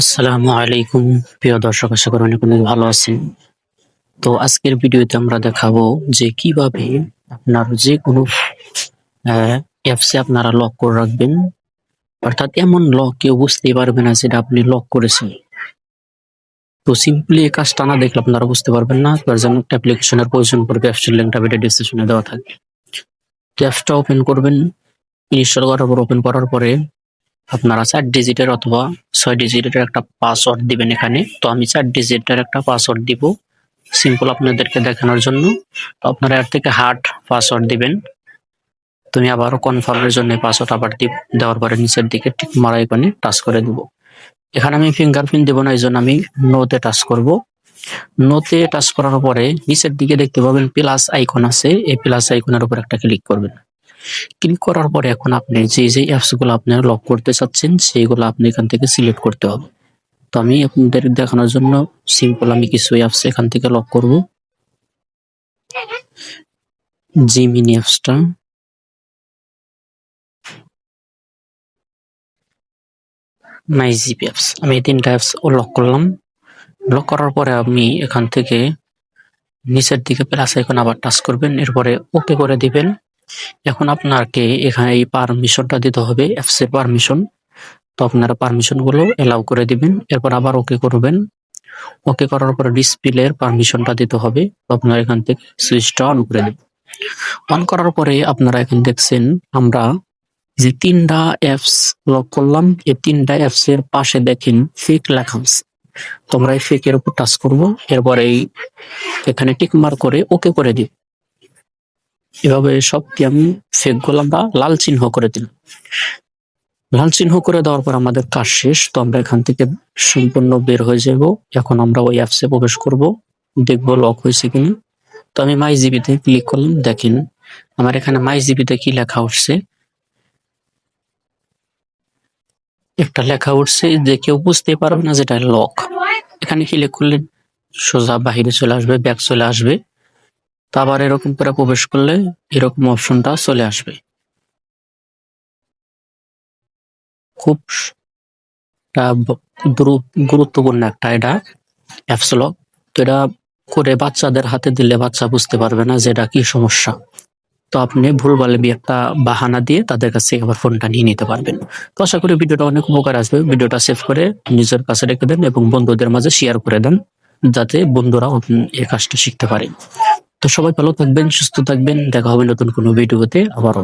আসসালামু আলাইকুম। প্রিয় দর্শক, আশা করি অনেক অনেক ভালো আছেন। তো আজকের ভিডিওতে আমরা দেখাবো যে কীভাবে আপনার যে কোনো অ্যাপসে আপনারা লক করে রাখবেন। অর্থাৎ এমন লক কেউ বুঝতেই পারবে না যেটা আপনি লক করেছেন। তো সিম্পলি এই কাজটা না দেখলে আপনারা বুঝতে পারবেন না। তার জন্য একটা অ্যাপ্লিকেশনের প্রয়োজন পড়বে, অ্যাপসের লিঙ্কটা ভিডিও ডিসক্রিপশনে দেওয়া থাকবে। তো অ্যাপসটা ওপেন করবেন। ইনস্টল করার পর ওপেন করার পরে আপনারা চার ডিজিটের অথবা ছয় ডিজিটের একটা পাসওয়ার্ড দিবেন এখানে। তো আমি চার ডিজিটের একটা পাসওয়ার্ড দিব। সিম্পল আপনাদেরকে দেখানোর জন্য। তো আপনারা এর থেকে হার্ড পাসওয়ার্ড দিবেন। তুমি আবারও কনফার্মের জন্য পাসওয়ার্ড আবার দিব। দেওয়ার পরে নিচের দিকে ঠিক মারা এখানে টাচ করে দিব। এখানে আমি ফিঙ্গারপ্রিন্ট দেবো না এই জন্য আমি নোতে টাচ করব। নোতে টাচ করার পরে নিচের দিকে দেখতে পাবেন প্লাস আইকন আছে। এই প্লাস আইকনের উপর একটা ক্লিক করবেন। ক্লিক করার পরে এখন আপনি যে যে অ্যাপসগুলো আপনি লক করতে চাচ্ছেন, সেইগুলো আপনি এখান থেকে সিলেক্ট করতে হবে। তো আমি আপনাদের দেখানোর জন্য সিম্পল আমি কিছু অ্যাপস এখান থেকে লক করব। জিমিনি অ্যাপসটা মাই জিপি অ্যাপস আমি এই তিনটা অ্যাপস লক করলাম। লক করার পরে আপনি এখান থেকে নিচের দিকে প্লাস আইকন আবার টাচ করবেন। এরপরে ওকে করে দিবেন। এখন আপনাকে এখানে এই পারমিশনটা দিতে হবে এর পারমিশন তো আপনারা পারমিশনগুলো এলাও করে দিবেন, এরপর আবার ওকে করবেন। ওকে করার পরে ডিসপ্লে এর পারমিশনটা দিতে হবে, তো আপনারা এখান থেকে সুইচটা অন করে দেবেন। অন করার পরে আপনারা এখন দেখছেন, আমরা যে তিনটা অ্যাপস লক করলাম, এই তিনটা অ্যাপস এর পাশে দেখেন ফেক লেখা আছে। তোমরা এই ফেক এর উপর টাচ করব, এরপর এই এখানে টিক মার্ক করে ওকে করে দিই। এভাবে সবটি আমি ফেকগুলো আমরা লাল চিহ্ন করে দিলাম। লাল চিহ্ন করে দেওয়ার পর আমাদের কাজ শেষ, তো আমরা এখান থেকে সম্পূর্ণ বের হয়ে যাব। এখন আমরা ওই অ্যাপসে প্রবেশ করব, দেখব লক হয়েছে কিনা। তো আমি মাই জিবিতে ক্লিক করলাম, দেখেন আমার এখানে মাই জিবিতে কি লেখা উঠছে। একটা লেখা উঠছে যে কেউ বুঝতে পারবে না যেটা লক এখানে ক্লিক করলে সোজা বাহিরে চলে আসবে ব্যাক চলে আসবে। তো আবার এরকম করে প্রবেশ করলে এরকম অপশনটা চলে আসবে। খুব গুরুত্বপূর্ণ একটা এটা অ্যাপস লক তো এটা করে বাচ্চাদের হাতে দিলে বাচ্চা বুঝতে পারবে না যে এটা কি সমস্যা। তো আপনি ভুলভাল একটা বাহানা দিয়ে তাদের কাছে আবার ফোনটা নিয়ে নিতে পারবেন। তো আশা করি ভিডিওটা অনেক উপকার আসবে। ভিডিওটা সেভ করে নিজের কাছে রেখে দেন এবং বন্ধুদের মাঝে শেয়ার করে দেন, যাতে বন্ধুরা এই কাজটা শিখতে পারে। তো সবাই ভালো থাকবেন সুস্থ থাকবেন। দেখা হবে নতুন কোনো ভিডিওতে। আবার